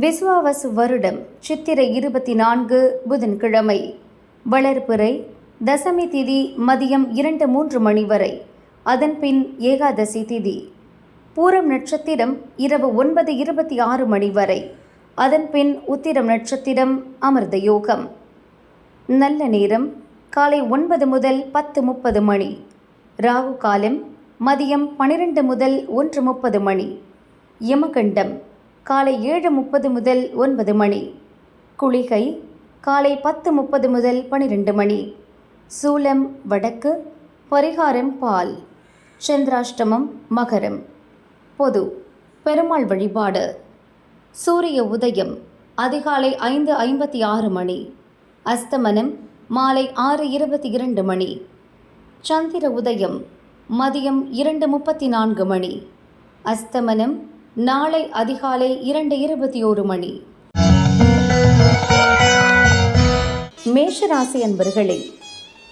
விஸ்வாவஸ் வருடம் சித்திரை இருபத்தி நான்கு புதன்கிழமை. வளர்பிறை தசமி திதி மதியம் இரண்டு மூன்று மணி வரை. அதன்பின் ஏகாதசி திதி. பூரம் நட்சத்திரம் இரவு ஒன்பது இருபத்தி ஆறு மணி வரை. அதன்பின் உத்திரம் நட்சத்திரம் அமிர்த யோகம். நல்ல நேரம் காலை ஒன்பது முதல் பத்து முப்பது மணி. ராகு காலம் மதியம் பனிரெண்டு முதல் ஒன்று முப்பது மணி. யமகண்டம் காலை ஏழு முப்பது முதல் ஒன்பது மணி. குளிகை காலை பத்து முப்பது முதல் பனிரெண்டு மணி. சூலம் வடக்கு பரிகாரம் பால். சந்திராஷ்டமம் மகரம். பொது பெருமாள் வழிபாடு. சூரிய உதயம் அதிகாலை ஐந்து ஐம்பத்தி ஆறு மணி. அஸ்தமனம் மாலை ஆறு இருபத்தி இரண்டு மணி. சந்திர உதயம் மதியம் இரண்டு முப்பத்தி நான்கு மணி. அஸ்தமனம் நாளை அதிகாலை இரண்டு இருபத்தி ஒரு மணி. மேஷராசி அன்பர்களே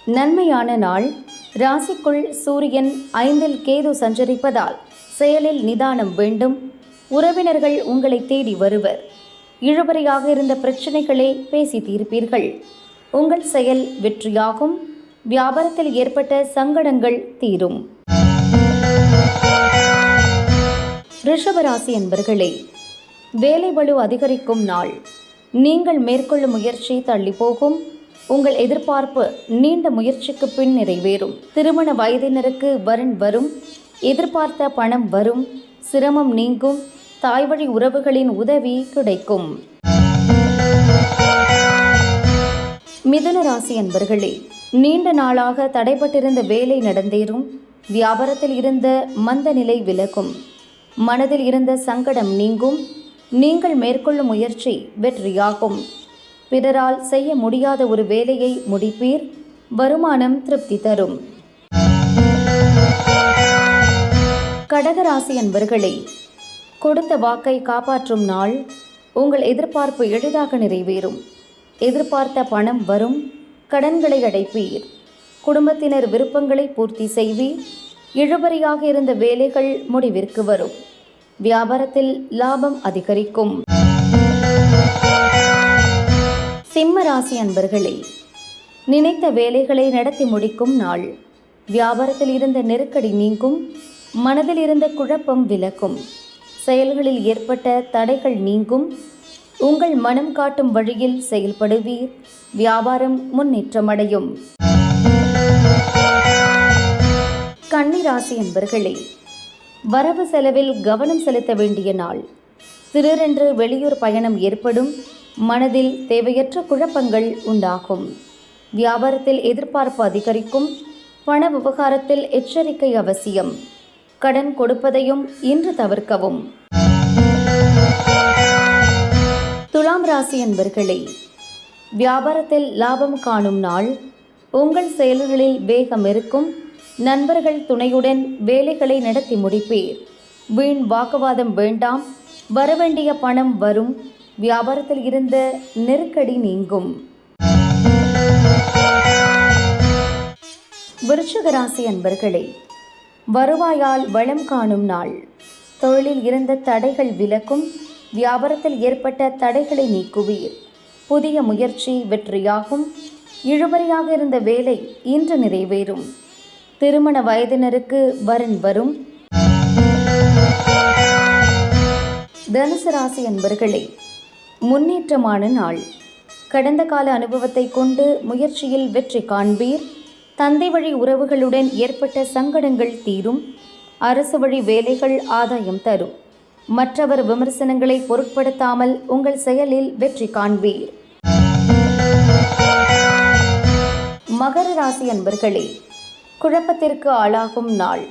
நன்மையான நாள். ராசிக்குள் சூரியன் ஐந்தில் கேது சஞ்சரிப்பதால் செயலில் நிதானம் வேண்டும். உறவினர்கள் உங்களை தேடி வருவர். இழுபறையாக இருந்த பிரச்சனைகளை பேசி தீர்ப்பீர்கள். உங்கள் செயல் வெற்றியாகும். வியாபாரத்தில் ஏற்பட்ட சங்கடங்கள் தீரும். ரிஷபராசி என்பர்களே வேலை வலு அதிகரிக்கும் நாள். நீங்கள் மேற்கொள்ளும் முயற்சி தள்ளி போகும் உங்கள் எதிர்பார்ப்பு நீண்ட முயற்சிக்கு பின் நிறைவேறும். திருமண வயதினருக்கு வரன் வரும். எதிர்பார்த்த பணம் வரும். சிரமம் நீங்கும். தாய்வழி உறவுகளின் உதவி கிடைக்கும். மிதுன ராசி அன்பர்களே நீண்ட நாளாக தடைப்பட்டிருந்த வேலை நடந்தேறும். வியாபாரத்தில் இருந்த மந்த நிலை விலகும். மனதில் இருந்த சங்கடம் நீங்கும். நீங்கள் மேற்கொள்ளும் முயற்சி வெற்றியாகும். பிறரால் செய்ய முடியாத ஒரு வேலையை முடிப்பீர். வருமானம் திருப்தி தரும். கடகராசி அன்பர்களே கொடுத்த வாக்கை காப்பாற்றும் நாள் உங்கள் எதிர்பார்ப்பு எளிதாக நிறைவேறும். எதிர்பார்த்த பணம் வரும். கடன்களை அடைப்பீர். குடும்பத்தினர் விருப்பங்களை பூர்த்தி செய்வீர். இழுபறியாக இருந்த வேலைகள் முடிவிற்கு வரும். வியாபாரத்தில் லாபம் அதிகரிக்கும். சிம்ம ராசி அன்பர்களே நினைத்த வேலைகளை நடத்தி முடிக்கும் நாள். வியாபாரத்தில் இருந்த நெருக்கடி நீங்கும் மனதில் இருந்த குழப்பம் விலக்கும் செயல்களில் ஏற்பட்ட தடைகள் நீங்கும். உங்கள் மனம் காட்டும் வழியில் செயல்படுவீர். வியாபாரம் முன்னேற்றமடையும். கன்னிராசி என்பர்களே வரவு செலவில் கவனம் செலுத்த வேண்டிய நாள். திடீரென்று வெளியூர் பயணம் ஏற்படும் மனதில் தேவையற்ற குழப்பங்கள் உண்டாகும். வியாபாரத்தில் எதிர்பார்ப்பு அதிகரிக்கும் பண விவகாரத்தில் எச்சரிக்கை அவசியம். கடன் கொடுப்பதையும் இன்று தவிர்க்கவும். துலாம் ராசி என்பர்களே வியாபாரத்தில் லாபம் காணும் நாள். உங்கள் செயல்களில் வேகம் இருக்கும் நண்பர்கள் துணையுடன் வேலைகளை நடத்தி முடிப்பீர். வீண் வாக்குவாதம் வேண்டாம். வரவேண்டிய பணம் வரும். வியாபாரத்தில் இருந்த நெருக்கடி நீங்கும். விருச்சகராசி அன்பர்களே வருவாயால் வளம் காணும் நாள். தொழிலில் இருந்த தடைகள் விலக்கும். வியாபாரத்தில் ஏற்பட்ட தடைகளை நீக்குவீர். புதிய முயற்சி வெற்றியாகும். இழுபறியாக இருந்த வேலை இன்று நிறைவேறும். திருமண வயதினருக்கு வரன் வரும். தனுசு ராசி அன்பர்களே முன்னேற்றமான நாள். கடந்த கால அனுபவத்தை கொண்டு முயற்சியில் வெற்றி காண்பீர். தந்தை வழி உறவுகளுடன் ஏற்பட்ட சங்கடங்கள் தீரும். அரசு வழி வேலைகள் ஆதாயம் தரும். மற்றவர் விமர்சனங்களை பொருட்படுத்தாமல் உங்கள் செயலில் வெற்றி காண்பீர். மகர ராசி அன்பர்களே குழப்பத்திற்கு ஆளாகும் நாள்.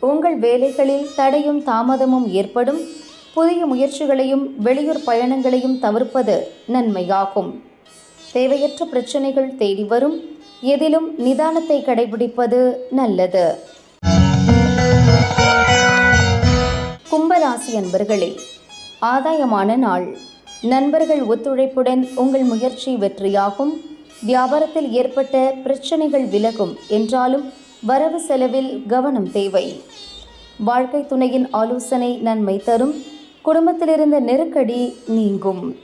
உங்கள் வேலைகளில் தடையும் தாமதமும் ஏற்படும். புதிய முயற்சிகளையும் வெளியூர் பயணங்களையும் தவிர்ப்பது நன்மையாகும். தேவையற்ற பிரச்சனைகள் தேடி வரும். எதிலும் நிதானத்தை கடைபிடிப்பது நல்லது. கும்பராசி அன்பர்களே ஆதாயமான நாள். நண்பர்கள் ஒத்துழைப்புடன் உங்கள் முயற்சி வெற்றியாகும். வியாபாரத்தில் ஏற்பட்ட பிரச்சனைகள் விலகும். என்றாலும் வரவு செலவில் கவனம் தேவை. வாழ்க்கை துணையின் ஆலோசனை நன்மை தரும். குடும்பத்திலிருந்த நெருக்கடி நீங்கும்.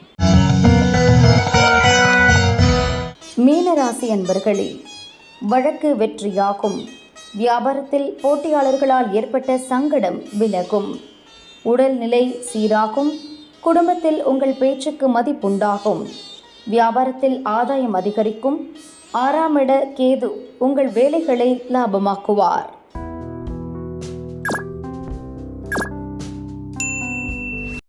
மீனராசி அன்பர்களே வழக்கு வெற்றியாகும். வியாபாரத்தில் போட்டியாளர்களால் ஏற்பட்ட சங்கடம் விலகும். உடல்நிலை சீராகும். குடும்பத்தில் உங்கள் பேச்சுக்கு மதிப்புண்டாகும். வியாபாரத்தில் ஆதாயம் அதிகரிக்கும். ஆறாம் இட கேது உங்கள் வேலைகளை லாபமாக்குவார்.